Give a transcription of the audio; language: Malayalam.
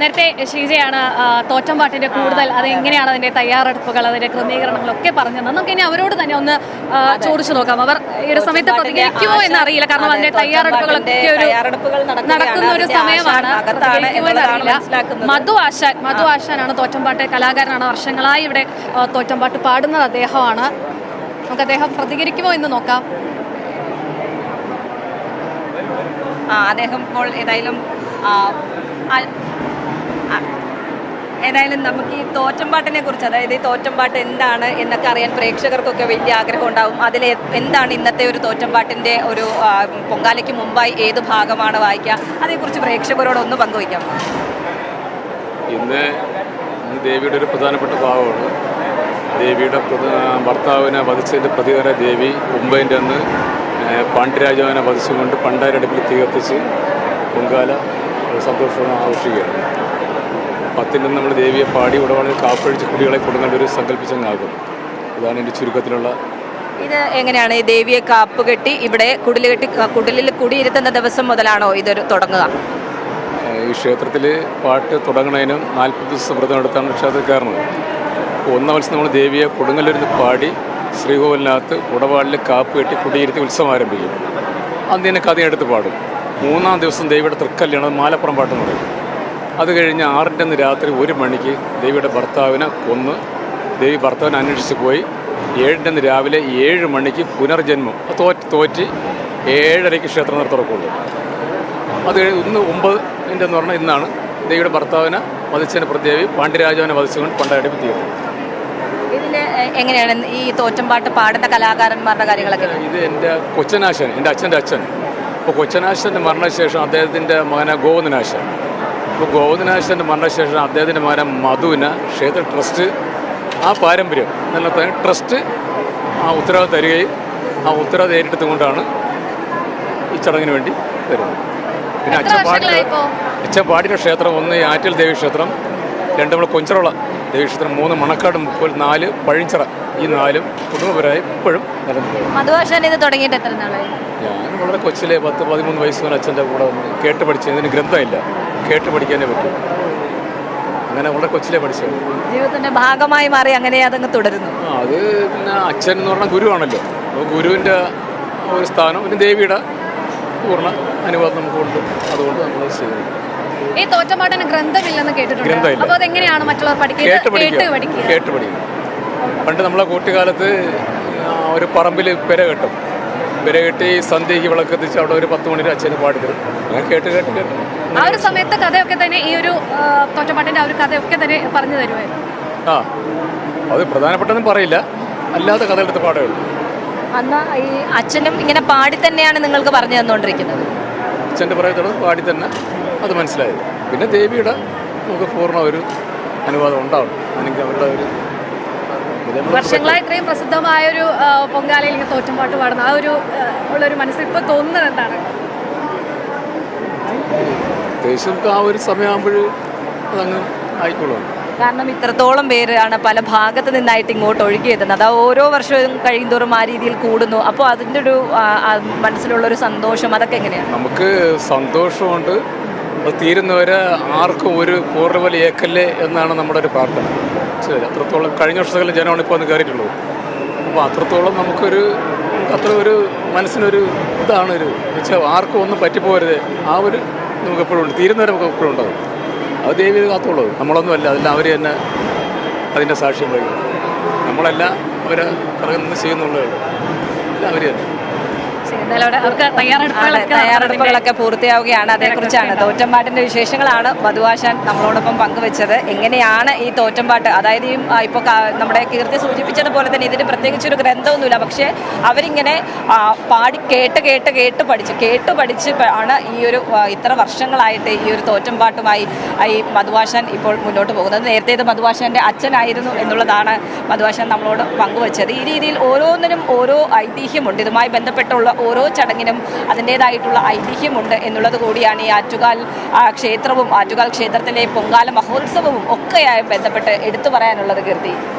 നേരത്തെ ഷീജയാണ് തോറ്റമ്പാട്ടിന്റെ കൂടുതൽ അത് എങ്ങനെയാണ് അതിന്റെ തയ്യാറെടുപ്പുകൾ അതിന്റെ ക്രമീകരണങ്ങളൊക്കെ പറഞ്ഞത്? നമുക്ക് ഇനി അവരോട് തന്നെ ഒന്ന് ചോദിച്ചു നോക്കാം. അവർ ഈ ഒരു സമയത്ത് പ്രതികരിക്കുമോ എന്ന് അറിയില്ല കാരണം അതിന്റെ തയ്യാറെടുപ്പുകളൊക്കെ ഒരു തയ്യാറെടുപ്പുകൾ നടക്കുന്ന ഒരു സമയമാണ്. മധു ആശാൻ മധു ആശാനാണ് തോറ്റംപാട്ട് കലാകാരനാണ്. വർഷങ്ങളായി ഇവിടെ തോറ്റമ്പാട്ട് തോറ്റംപാട്ട് പാടുന്നത് അദ്ദേഹമാണ്. നമുക്ക് അദ്ദേഹം പ്രതികരിക്കുമോ എന്ന് നോക്കാം. ആ അദ്ദേഹം ഇപ്പോൾ ഏതായാലും ഏതായാലും നമുക്ക് ഈ തോറ്റമ്പാട്ടിനെ കുറിച്ച് അതായത് ഈ തോറ്റമ്പാട്ട് എന്താണ് എന്നൊക്കെ അറിയാൻ പ്രേക്ഷകർക്കൊക്കെ വലിയ ആഗ്രഹം ഉണ്ടാവും. അതിൽ എന്താണ് ഇന്നത്തെ ഒരു തോറ്റമ്പാട്ടിന്റെ ഒരു പൊങ്കാലയ്ക്ക് മുമ്പായി ഏത് ഭാഗമാണ് വായിക്കുക? അതേക്കുറിച്ച് പ്രേക്ഷകരോട് ഒന്ന് പങ്കുവയ്ക്കാം. ഇന്ന് ദേവിയുടെ ഒരു പ്രധാനപ്പെട്ട ഭാഗമാണ്. ദേവിയുടെ ഭർത്താവിനെ വധിച്ചതിന്റെ പ്രതികാര ദേവി മുംബൈന്റെ അന്ന് പാണ്ഡ്യരാജാവിനെ വധിച്ചുകൊണ്ട് പണ്ടാരടുപ്പിൽ തീ കത്തിച്ച് പൊങ്കാല സന്തോഷം ആഘോഷിക്കുകയാണ്. പത്തിന്റെ നമ്മൾ ദേവിയെ പാടി ഉടവാളിൽ കാപ്പഴിച്ച് കുടികളെ കൊടുങ്ങേണ്ട ഒരു സങ്കല്പിച്ചങ്ങാകും. ഇതാണ് എന്റെ ചുരുക്കത്തിലുള്ള ഇത് എങ്ങനെയാണ് ഈ ദേവിയെ കാപ്പ് കെട്ടി ഇവിടെ കുടിൽ കെട്ടി കുടിലിൽ കുടിയിരുത്തുന്ന ദിവസം മുതലാണോ ഇതൊരു തുടങ്ങുക? ഈ ക്ഷേത്രത്തിൽ പാട്ട് തുടങ്ങുന്നതിനും നാൽപ്പത് ദിവസം വ്രതം എടുത്താണ് ക്ഷേത്രത്തിൽ കയറുന്നത്. ഒന്നാം ദിവസം നമ്മൾ ദേവിയെ കൊടുങ്ങല്ലൂരിന്ന് പാടി ശ്രീകോവിലിനകത്ത് ഉടവാളിൽ കാപ്പ് കെട്ടി കുടിയിരുത്തി ഉത്സവം ആരംഭിക്കും. അന്ന് തന്നെ കഥയെടുത്ത് പാടും. മൂന്നാം ദിവസം ദേവിയുടെ തൃക്കല്യാണം മാലപ്പുറം പാട്ടെന്ന് പറയും. അത് കഴിഞ്ഞ് ആറിന്റെ രാത്രി ഒരു മണിക്ക് ദേവിയുടെ ഭർത്താവിനെ കൊന്ന് ദേവി ഭർത്താവിനെ അന്വേഷിച്ച് പോയി. ഏഴിന്റെ രാവിലെ ഏഴ് മണിക്ക് പുനർജന്മം. തോറ്റ് തോറ്റ് ഏഴരയ്ക്ക് ക്ഷേത്രം തുറക്കുള്ളൂ. അത് കഴിഞ്ഞ് ഇന്ന് ഒമ്പതിന്റെ എന്ന് പറഞ്ഞാൽ ഇന്നാണ് ദേവിയുടെ ഭർത്താവിനെ വധിച്ചതിന് പ്രത്യേകി പാണ്ഡ്യരാജാവിനെ വധിച്ചുകൊണ്ട് പണ്ടായിട്ട് തീർന്നു എങ്ങനെയാണ് ഈ തോറ്റംപാട്ട് പാടുന്ന കലാകാരന്മാരുടെ കാര്യങ്ങളൊക്കെ? ഇത് എന്റെ കൊച്ചനാശൻ എന്റെ അച്ഛന്റെ അച്ഛൻ. അപ്പോൾ കൊച്ചനാശന്റെ മരണശേഷം അദ്ദേഹത്തിന്റെ മകന ഗോവിന്ദനാശൻ. അപ്പോൾ ഗോവിന്ദനാശന്റെ മരണശേഷം അദ്ദേഹത്തിന്റെ മകൻ മധുവിന് ക്ഷേത്ര ട്രസ്റ്റ് ആ പാരമ്പര്യം നിലനിർത്താൻ ട്രസ്റ്റ് ആ ഉത്തരവ് തരികയും ആ ഉത്തരവ് ഏറ്റെടുത്തുകൊണ്ടാണ് ഈ ചടങ്ങിന് വേണ്ടി വരുന്നത് പിന്നെ അച്ഛൻ? അച്ഛൻപാടിയുടെ ക്ഷേത്രം ഒന്ന് ആറ്റൽ ദേവി ക്ഷേത്രം രണ്ട് നമ്മൾ കൊഞ്ചറോള ദേവീക്ഷേത്രം മൂന്ന് മണക്കാട് മുക്കോൽ നാല് പഴിഞ്ചിറ. ഈ നാലും കുടുംബപരമായി ഇപ്പോഴും നിലനിൽക്കുന്നു. മധുഭാഷൻ ഇത് തുടങ്ങിയിട്ട് എത്ര നാളായി? ഞാൻ വളരെ കൊച്ചിലെ പത്ത് പതിമൂന്ന് വയസ്സ് മുതൽ അച്ഛന്റെ കൂടെ വന്ന് കേട്ട് പഠിച്ചു. ഇതിന് ഗ്രന്ഥമില്ല. കേട്ട് പഠിക്കാനേ പറ്റും. അങ്ങനെ വളരെ കൊച്ചിലെ പഠിച്ചത് ജീവിതത്തിന്റെ ഭാഗമായി മാറി അങ്ങനെ അതങ്ങ് തുടരുന്നു. അത് പിന്നെ അച്ഛൻ എന്ന് പറഞ്ഞാൽ ഗുരുവാണല്ലോ. അപ്പോൾ ഗുരുവിന്റെ ഒരു സ്ഥാനം പിന്നെ ദേവിയുടെ പൂർണ അനുവാദം നമുക്കുണ്ട് അതുകൊണ്ട് നമ്മൾ ചെയ്യുന്നു. ഈ തോറ്റമാട്ടന് ഗ്രന്ഥമില്ലെന്ന് കേട്ടിട്ടുണ്ട്. ഗ്രന്ഥമില്ല. അപ്പൊ അതെങ്ങനെയാണ് മറ്റുള്ളവർ കേട്ട് പഠിക്കുന്നത് കേട്ട് പഠിക്കുക. പഠിക്കുക കേട്ട് പഠിക്കുക പണ്ട് നമ്മളെ കുട്ടിക്കാലത്ത് ആ, ഒരു പറമ്പിൽ പെര കെട്ടും. പെര കെട്ടി സന്ധ്യയ്ക്ക് വിളക്കെത്തിച്ച് അവിടെ ഒരു പത്ത് മണിയുടെ അച്ഛന് പാടി തരും. അങ്ങനെ കേട്ട് കേട്ട് കേട്ട്. ആ ഒരു സമയത്ത് കഥയൊക്കെ തന്നെ ഈ ഒരു ആ, തോറ്റംപാട്ടിന്റെ ആ ഒരു കഥയൊക്കെ തന്നെ പറഞ്ഞു തരുമായിരുന്നു. ആ അത് പ്രധാനപ്പെട്ടതും പറയില്ല. അല്ലാത്ത കഥകളെടുത്ത് പാടേ ഉള്ളൂ. അന്ന് ഈ അച്ഛനും ഇങ്ങനെ പാടി തന്നെയാണ് നിങ്ങൾക്ക് പറഞ്ഞു തന്നുകൊണ്ടിരിക്കുന്നത്. അച്ഛന്റെ പറയത്തുള്ളത് പാടി തന്നെ. അത് മനസ്സിലായത് പിന്നെ ദേവിയുടെ നമുക്ക് പൂർണ ഒരു അനുവാദം ഉണ്ടാവും. അല്ലെങ്കിൽ അവരുടെ ഒരു വർഷങ്ങളായി ഇത്രയും പ്രസിദ്ധമായ ഒരു പൊങ്കാലയിൽ ഇങ്ങനെ തോറ്റുംപാട്ട് പാടുന്ന ആ ഒരു ഉള്ളൊരു മനസ്സിൽ ഇപ്പൊ തോന്നുന്നത് എന്താണ്? പ്രത്യേകിച്ച് ആ ഒരു സമയമാകുമ്പോൾ അതങ്ങ് ആയിക്കോളും. കാരണം ഇത്രത്തോളം പേരാണ് പല ഭാഗത്ത് നിന്നായിട്ട് ഇങ്ങോട്ട് ഒഴുകിയെത്തുന്നത്. അത് ഓരോ വർഷവും കഴിയുന്തോറും ആ രീതിയിൽ കൂടുന്നു. അപ്പോൾ അതിന്റെ ഒരു മനസ്സിലുള്ള ഒരു സന്തോഷം അതൊക്കെ എങ്ങനെയാണ്? നമുക്ക് സന്തോഷമുണ്ട്. അത് തീരുന്നവർ ആർക്കും ഒരു പൂർണപോലെ ഏക്കല്ലേ എന്നാണ് നമ്മുടെ ഒരു പ്രാർത്ഥന. ശരി അത്രത്തോളം കഴിഞ്ഞ വർഷത്തിലെ ജനമാണ് ഇപ്പോൾ ഒന്ന് കയറിയിട്ടുള്ളത്. അപ്പോൾ അത്രത്തോളം നമുക്കൊരു അത്ര ഒരു മനസ്സിനൊരു ഇതാണ് ഒരു വെച്ചാൽ ആർക്കും ഒന്നും പറ്റിപ്പോകരുത്. ആ ഒരു നമുക്ക് എപ്പോഴും ഉണ്ട്. തീരുന്നവരെ നമുക്ക് എപ്പോഴും ഉണ്ടാകും അത് ദൈവം കാത്തുള്ളത് നമ്മളൊന്നുമല്ല അതെല്ലാം അവർ തന്നെ അതിന്റെ സാക്ഷ്യം വഹിക്കും. നമ്മളല്ല അവരെ പിറകെ നിന്ന് ചെയ്യുന്നുള്ളൂ അവർ തന്നെ. തയ്യാറെടുപ്പുകളൊക്കെ പൂർത്തിയാവുകയാണ്. അതേക്കുറിച്ചാണ് തോറ്റമ്പാട്ടിന്റെ വിശേഷങ്ങളാണ് മധുവാശാൻ നമ്മളോടൊപ്പം പങ്കുവെച്ചത്. എങ്ങനെയാണ് ഈ തോറ്റമ്പാട്ട്? അതായത് ഈ ഇപ്പൊ ഇപ്പോൾ നമ്മുടെ കീർത്തി സൂചിപ്പിച്ചതുപോലെ തന്നെ ഇതിന് പ്രത്യേകിച്ച് ഒരു ഗ്രന്ഥമൊന്നുമില്ല. പക്ഷേ അവരിങ്ങനെ പാടി കേട്ട് കേട്ട് കേട്ട് പഠിച്ച് കേട്ട് പഠിച്ച് ആണ് ഈ ഒരു ഇത്ര വർഷങ്ങളായിട്ട് ഈ ഒരു തോറ്റമ്പാട്ടുമായി ഈ മധുവാശാൻ ഇപ്പോൾ മുന്നോട്ട് പോകുന്നത്. നേരത്തെ ഇത് മധുവാശാന്റെ അച്ഛനായിരുന്നു എന്നുള്ളതാണ് മധുവാശാൻ നമ്മളോട് പങ്കുവച്ചത്. ഈ രീതിയിൽ ഓരോന്നിനും ഓരോ ഐതിഹ്യമുണ്ട്. ഇതുമായി ബന്ധപ്പെട്ടുള്ള ഓരോ ചടങ്ങിനും അതിന്റേതായിട്ടുള്ള ഐതിഹ്യമുണ്ട് എന്നുള്ളത് കൂടിയാണ് ഈ ആറ്റുകാൽ ക്ഷേത്രവും ആറ്റുകാൽ ക്ഷേത്രത്തിലെ പൊങ്കാല മഹോത്സവവും ഒക്കെയായി ബന്ധപ്പെട്ട് എടുത്തു പറയാനുള്ളത് കീർത്തി.